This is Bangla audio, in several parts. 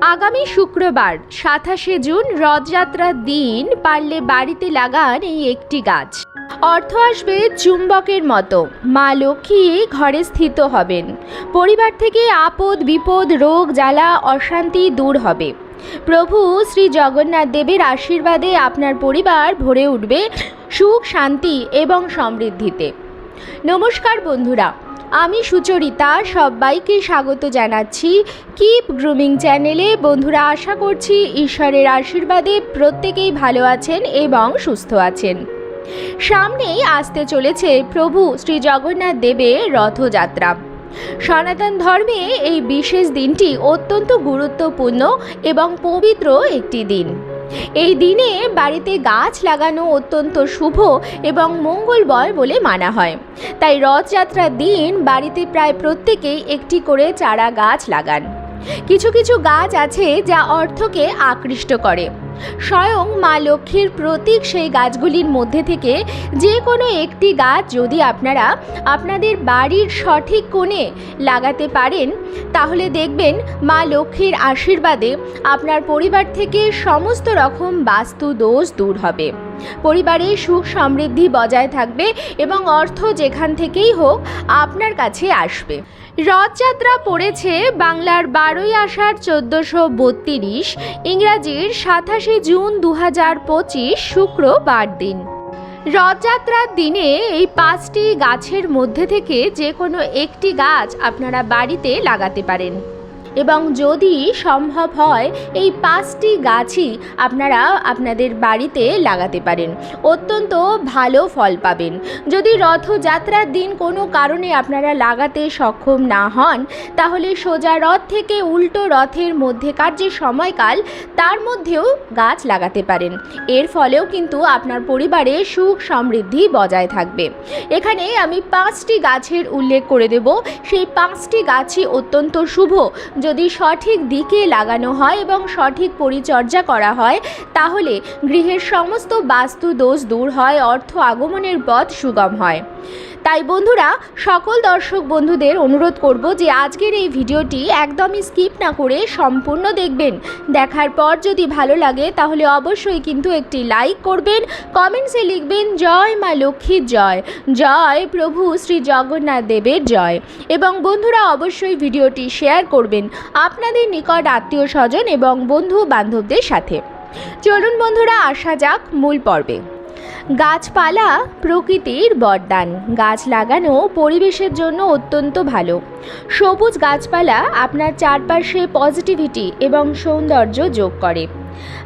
আগামী শুক্রবার, সাতাশে জুন রথযাত্রার দিন, পারলে বাড়িতে লাগান এই একটি গাছ। অর্থ আসবে চুম্বকের মতো। মা লক্ষ্মী ঘরে স্থিত হবেন। পরিবার থেকে আপদ, বিপদ, রোগ, জ্বালা, অশান্তি দূর হবে। প্রভু শ্রী জগন্নাথ দেবের আশীর্বাদে আপনার পরিবার ভরে উঠবে সুখ, শান্তি এবং সমৃদ্ধিতে। নমস্কার বন্ধুরা। আমি সুচরিতা, সবাইকে স্বাগত জানাচ্ছি কিপ গ্রুমিং চ্যানেলে বন্ধুরা, আশা করছি ঈশ্বরের আশীর্বাদে প্রত্যেকেই ভালো আছেন এবং সুস্থ আছেন। সামনেই আসতে চলেছে প্রভু শ্রী জগন্নাথ দেবের রথযাত্রা। সনাতন ধর্মে এই বিশেষ দিনটি অত্যন্ত গুরুত্বপূর্ণ এবং পবিত্র একটি দিন। এই দিনে বাড়িতে গাছ লাগানো অত্যন্ত শুভ এবং মঙ্গলবর বলে মানা হয়। তাই রথযাত্রার দিন বাড়িতে প্রায় প্রত্যেকেই একটি করে চারা গাছ লাগান। কিছু কিছু গাছ আছে যা অর্থকে আকৃষ্ট করে। স্বয়ং মা লক্ষ্মীর প্রতীক সেই গাছগুলির মধ্যে থেকে যে কোনো একটি গাছ যদি আপনারা আপনাদের বাড়ির সঠিক কোণে লাগাতে পারেন, তাহলে দেখবেন মা লক্ষ্মীর আশীর্বাদে আপনার পরিবার থেকে সমস্ত রকম বাস্তু দোষ দূর হবে। পরিবারে সুখ সমৃদ্ধি বজায় থাকবে এবং অর্থ যেখান থেকেই হোক আপনার কাছে আসবে। রথযাত্রা পড়েছে বাংলার বারোই আষাঢ় চোদ্দোশো বত্রিশ, ইংরাজির সাতাশে জুন দু হাজার পঁচিশ শুক্রবার দিন রথযাত্রার দিনে এই পাঁচটি গাছের মধ্যে থেকে যে কোনো একটি গাছ আপনারা বাড়িতে লাগাতে পারেন। এবং যদি সম্ভব হয়, এই পাঁচটি গাছই আপনারা আপনাদের বাড়িতে লাগাতে পারেন। অত্যন্ত ভালো ফল পাবেন। যদি রথযাত্রার দিন কোনো কারণে আপনারা লাগাতে সক্ষম না হন, তাহলে সোজা রথ থেকে উল্টো রথের মধ্যেকার যে সময়কাল, তার মধ্যেও গাছ লাগাতে পারেন। এর ফলেও কিন্তু আপনার পরিবারে সুখ সমৃদ্ধি বজায় থাকবে। এখানে আমি পাঁচটি গাছের উল্লেখ করে দেব। সেই পাঁচটি গাছই অত্যন্ত শুভ যদি সঠিক দিকে লাগানো হয় এবং সঠিক পরিচর্যা করা হয়, তাহলে গৃহের সমস্ত বাস্তু দোষ দূর হয়, অর্থ আগমনের পথ সুগম হয়। তাই বন্ধুরা, সকল দর্শক বন্ধুদের অনুরোধ করব যে আজকের এই ভিডিওটি একদমই স্কিপ না করে সম্পূর্ণ দেখবেন। দেখার পর যদি ভালো লাগে, তাহলে অবশ্যই কিন্তু একটি লাইক করবেন, কমেন্টসে লিখবেন, জয় মা লক্ষ্মীর জয়। জয় প্রভু শ্রী জগন্নাথ দেবের জয়। এবং বন্ধুরা, অবশ্যই ভিডিওটি শেয়ার করবেন আপনাদের নিকট আত্মীয় স্বজন এবং বন্ধু বান্ধবদের সাথে। চলুন বন্ধুরা, আসা যাক মূল পর্বে। গাছপালা প্রকৃতির বরদান। গাছ লাগানো পরিবেশের জন্য অত্যন্ত ভালো। সবুজ গাছপালা আপনার চারপাশে পজিটিভিটি এবং সৌন্দর্য যোগ করে।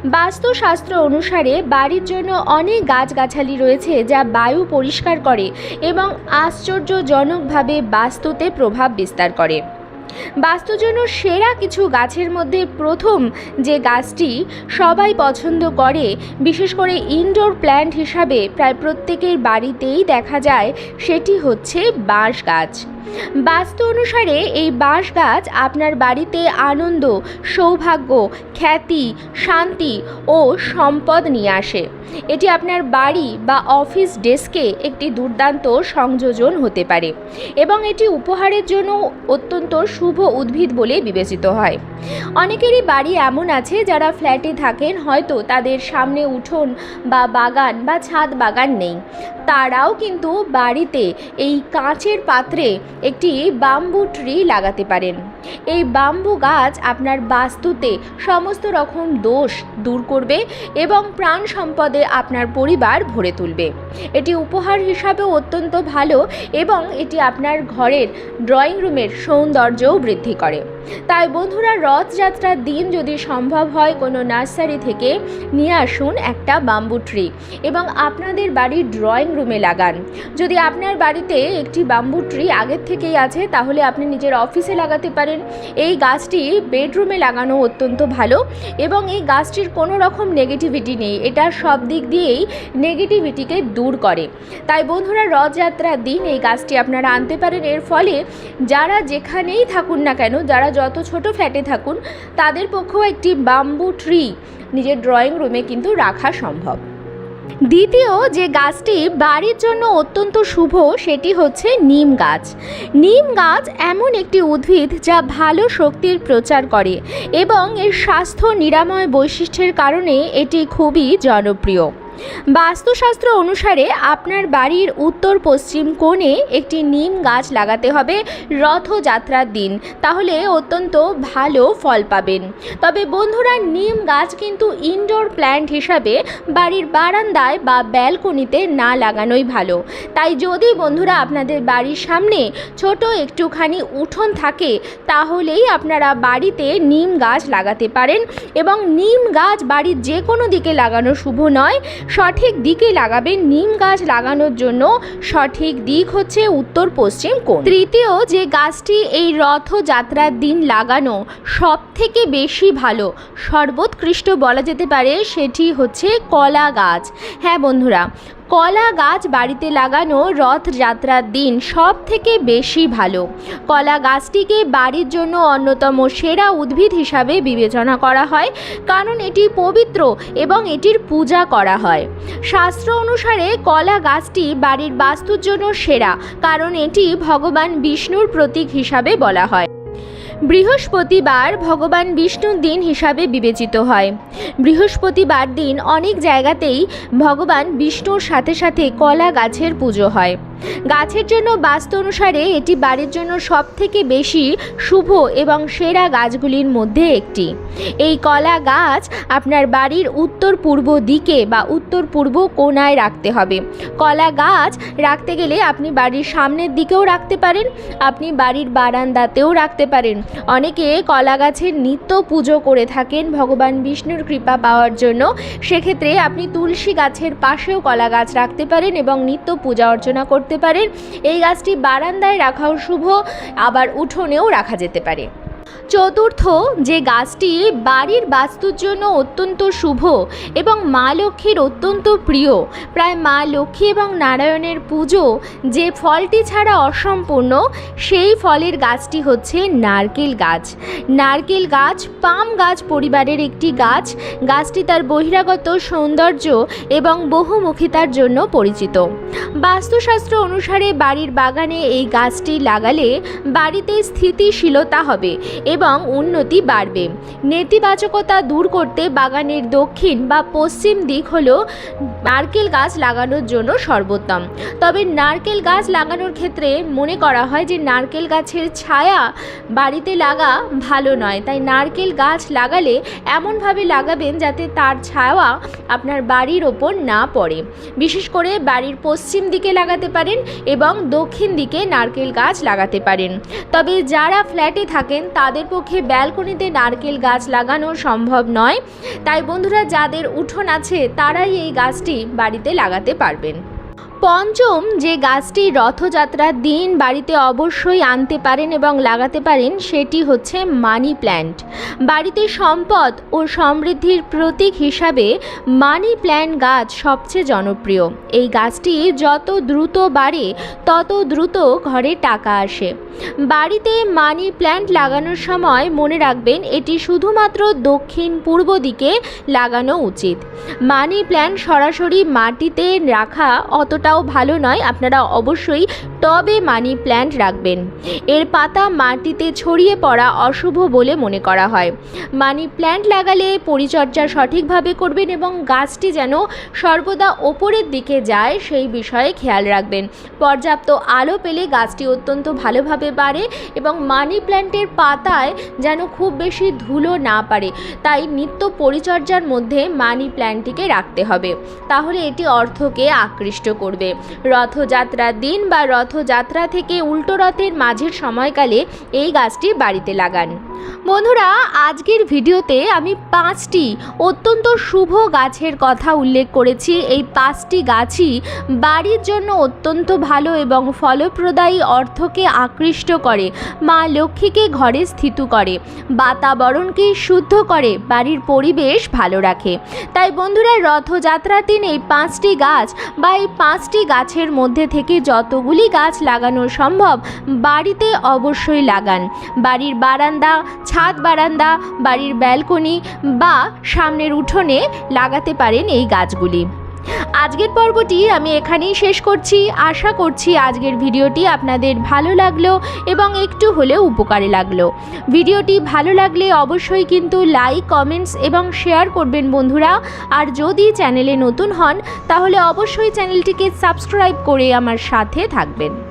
বাস্তুশাস্ত্র অনুসারে বাড়ির জন্য অনেক গাছগাছালি রয়েছে যা বায়ু পরিষ্কার করে এবং আশ্চর্যজনকভাবে বাস্তুতে প্রভাব বিস্তার করে। বাস্তুর জন্য সেরা কিছু গাছের মধ্যে প্রথম যে গাছটি সবাই পছন্দ করে, বিশেষ করে ইনডোর প্ল্যান্ট হিসাবে প্রায় প্রত্যেকের বাড়িতেই দেখা যায়, সেটি হচ্ছে বাঁশ গাছ। বাস্তু অনুসারে এই বাঁশ গাছ আপনার বাড়িতে আনন্দ, সৌভাগ্য, খ্যাতি, শান্তি ও সম্পদ নিয়ে আসে। এটি আপনার বাড়ি বা অফিস ডেস্কে একটি দুর্দান্ত সংযোজন হতে পারে এবং এটি উপহারের জন্য অত্যন্ত শুভ উদ্ভিদ বলে বিবেচিত হয়। অনেকেরই বাড়ি এমন আছে যারা ফ্ল্যাটে থাকেন, হয়তো তাদের সামনে উঠোন বা বাগান বা ছাদ বাগান নেই। তারাও কিন্তু বাড়িতে এই কাঁচের পাত্রে একটি বাম্বু ট্রি লাগাতে পারেন। এই বাম্বু গাছ আপনার বাস্তুতে সমস্ত রকম দোষ দূর করবে এবং প্রাণ সম্পদে আপনার পরিবার ভরে তুলবে। এটি উপহার হিসাবেও অত্যন্ত ভালো এবং এটি আপনার ঘরের ড্রয়িং রুমের সৌন্দর্যও বৃদ্ধি করে। তাই বন্ধুরা রথযাত্রার দিন যদি সম্ভব হয় কোনো নার্সারি থেকে, নিয়ে আসুন একটা বাম্বু ট্রি এবং আপনাদের বাড়ির ড্রয়িং রুমে লাগান। যদি আপনার বাড়িতে একটি বাম্বু ট্রি আগের থেকেই আছে, তাহলে আপনি নিজের অফিসে লাগাতে পারেন। এই গাছটি বেডরুমে লাগানো অত্যন্ত ভালো এবং এই গাছটির কোনো রকম নেগেটিভিটি নেই। এটা সব দিক দিয়েই নেগেটিভিটিকে দূর করে। তাই বন্ধুরা রথযাত্রার দিন এই গাছটি আপনারা আনতে পারেন। এর ফলে যারা যেখানেই থাকুন না কেন, যারা যত ছোট ফ্ল্যাটে থাকুন, তাদের পক্ষেও একটি বাম্বু ট্রি নিজের ড্রয়িং রুমে কিন্তু রাখা সম্ভব। দ্বিতীয় যে গাছটি বাড়ির জন্য অত্যন্ত শুভ, সেটি হচ্ছে নিম গাছ। নিম গাছ এমন একটি উদ্ভিদ যা ভালো শক্তির প্রচার করে এবং এর স্বাস্থ্য নিরাময় বৈশিষ্ট্যের কারণে এটি খুবই জনপ্রিয়। বাস্তুশাস্ত্র অনুসারে আপনার বাড়ির উত্তর পশ্চিম কোণে একটি নিম গাছ লাগাতে হবে রথযাত্রার দিন। তাহলে অত্যন্ত ভালো ফল পাবেন। তবে বন্ধুরা, নিম গাছ কিন্তু ইনডোর প্ল্যান্ট হিসাবে বাড়ির বারান্দায় বা ব্যালকনিতে না লাগানোই ভালো। তাই যদি বন্ধুরা আপনাদের বাড়ির সামনে ছোট একটুখানি উঠোন থাকে, তাহলেই আপনারা বাড়িতে নিম গাছ লাগাতে পারেন। এবং নিম গাছ বাড়ির যে কোনো দিকে লাগানো শুভ নয় সঠিক দিকে লাগাবেন নিম গাছ লাগানোর জন্য। সঠিক দিক হচ্ছে উত্তর পশ্চিম কোণ। তৃতীয়, যে গাছটি এই রথযাত্রার দিন লাগানো সব থেকে বেশি ভালো, সর্বোৎকৃষ্ট বলা যেতে পারে সেটি হচ্ছে কলা গাছ। হ্যাঁ বন্ধুরা কলা গাছ বাড়িতে লাগানো রথযাত্রার দিন সব থেকে বেশি ভালো। কলা গাছটিকে বাড়ির জন্য অন্যতম সেরা উদ্ভিদ হিসাবে বিবেচনা করা হয়, কারণ এটি পবিত্র এবং এটির পূজা করা হয়। শাস্ত্র অনুসারে কলা গাছটি বাড়ির বাস্তুর জন্য সেরা, কারণ এটি ভগবান বিষ্ণুর প্রতীক হিসাবে বলা হয়। বৃহস্পতিবার ভগবান বিষ্ণুর দিন হিসাবে বিবেচিত হয়। বৃহস্পতিবার দিন অনেক জায়গাতেই ভগবান বিষ্ণুর সাথে সাথে কলা গাছের পুজো হয়। গাছের জন্য বাস্তু অনুসারে এটি বাড়ির জন্য সব থেকে বেশি শুভ এবং সেরা গাছগুলির মধ্যে একটি। এই কলা গাছ আপনার বাড়ির উত্তর পূর্ব দিকে বা উত্তর পূর্ব কোণায় রাখতে হবে। কলা গাছ রাখতে গেলে আপনি বাড়ির সামনের দিকেও রাখতে পারেন, আপনি বাড়ির বারান্দাতেও রাখতে পারেন। অনেকে কলা গাছের নিত্য পুজো করে থাকেন, ভগবান বিষ্ণুর কৃপা পাওয়ার জন্য। সেক্ষেত্রে আপনি তুলসী গাছের পাশেও কলা গাছ রাখতে পারেন এবং নিত্য পূজা অর্চনা করতে পারেন। এই গাছটি বারান্দায় রাখাও শুভ আবার উঠোনেও রাখা যেতে পারে। চতুর্থ, যে গাছটি বাড়ির বাস্তুর জন্য অত্যন্ত শুভ এবং মা লক্ষ্মীর অত্যন্ত প্রিয়, প্রায় মা লক্ষ্মী এবং নারায়ণের পুজো যে ফলটি ছাড়া অসম্পূর্ণ, সেই ফলের গাছটি হচ্ছে নারকেল গাছ। নারকেল গাছ পাম গাছ পরিবারের একটি গাছ। গাছটি তার বহিরাগত সৌন্দর্য এবং বহুমুখিতার জন্য পরিচিত। বাস্তুশাস্ত্র অনুসারে বাড়ির বাগানে এই গাছটি লাগালে বাড়িতে স্থিতিশীলতা হবে। এবং উন্নতি বাড়বে। নেতিবাচকতা দূর করতে বাগানের দক্ষিণ বা পশ্চিম দিক হল নারকেল গাছ লাগানোর জন্য সর্বোত্তম। তবে নারকেল গাছ লাগানোর ক্ষেত্রে মনে করা হয় যে নারকেল গাছের ছায়া বাড়িতে লাগা ভালো নয়। তাই নারকেল গাছ লাগালে এমনভাবে লাগাবেন যাতে তার ছায়া আপনার বাড়ির ওপর না পড়ে। বিশেষ করে বাড়ির পশ্চিম দিকে লাগাতে পারেন এবং দক্ষিণ দিকে নারকেল গাছ লাগাতে পারেন। তবে যারা ফ্ল্যাটে থাকেন তাদের পক্ষে ব্যালকনিতে নারকেল গাছ লাগানো সম্ভব নয়। তাই বন্ধুরা, যাদের উঠোন আছে, তারাই এই গাছটি বাড়িতে লাগাতে পারবেন। পঞ্চম, যে গাছটি রথযাত্রার দিন বাড়িতে অবশ্যই আনতে পারেন এবং লাগাতে পারেন, সেটি হচ্ছে মানি প্ল্যান্ট। বাড়িতে সম্পদ ও সমৃদ্ধির প্রতীক হিসাবে মানি প্ল্যান্ট গাছ সবচেয়ে জনপ্রিয়। এই গাছটি যত দ্রুত বাড়ে, তত দ্রুত ঘরে টাকা আসে। বাড়িতে মানি প্ল্যান্ট লাগানোর সময় মনে রাখবেন, এটি শুধুমাত্র দক্ষিণ পূর্ব দিকে লাগানো উচিত। মানি প্ল্যান্ট সরাসরি মাটিতে রাখা অতটাও ভালো নয়। আপনারা অবশ্যই টবে মানি প্ল্যান্ট রাখবেন। এর পাতা মাটিতে ছড়িয়ে পড়া অশুভ বলে মনে করা হয়। মানি প্ল্যান্ট লাগালে পরিচর্যা সঠিকভাবে করবেন এবং গাছটি যেন সর্বদা ওপরের দিকে যায় সেই বিষয়ে খেয়াল রাখবেন। পর্যাপ্ত আলো পেলে গাছটি অত্যন্ত ভালোভাবে বাড়ে এবং মানি প্ল্যান্টের পাতায় যেন খুব বেশি ধুলো না পারে তাই নিত্য পরিচর্যার মধ্যে মানি প্ল্যান্টটিকে রাখতে হবে। তাহলে এটি অর্থকে আকৃষ্ট করবে। রথযাত্রার দিন বা রথযাত্রা থেকে উল্টো রথের মাঝের সময়কালে এই গাছটি বাড়িতে লাগান। বন্ধুরা, আজকের ভিডিওতে আমি পাঁচটি অত্যন্ত শুভ গাছের কথা উল্লেখ করেছি। এই পাঁচটি গাছই বাড়ির জন্য অত্যন্ত ভালো এবং ফলপ্রদায়ী অর্থকে আকৃষ্ট করে, মা লক্ষ্মীকে ঘরে স্থিত করে বাতাবরণকে শুদ্ধ করে, বাড়ির পরিবেশ ভালো রাখে। তাই বন্ধুরা, রথযাত্রার দিন এই পাঁচটি গাছ বা এই পাঁচটি গাছের মধ্যে থেকে যতগুলি গাছ লাগানো সম্ভব, বাড়িতে অবশ্যই লাগান। বাড়ির বারান্দা ছাদ বারান্দা, বাড়ির ব্যালকনি বা সামনের উঠোনে লাগাতে পারেন এই গাছগুলি। আজকের পর্বটি আমি এখানেই শেষ করছি। আশা করছি আজকের ভিডিওটি আপনাদের ভালো লাগল এবং একটু হলেও উপকারে লাগল। ভিডিওটি ভালো লাগলে অবশ্যই কিন্তু লাইক, কমেন্টস এবং শেয়ার করবেন বন্ধুরা। আর যদি চ্যানেলে নতুন হন, তাহলে অবশ্যই চ্যানেলটিকে সাবস্ক্রাইব করে আমার সাথে থাকবেন।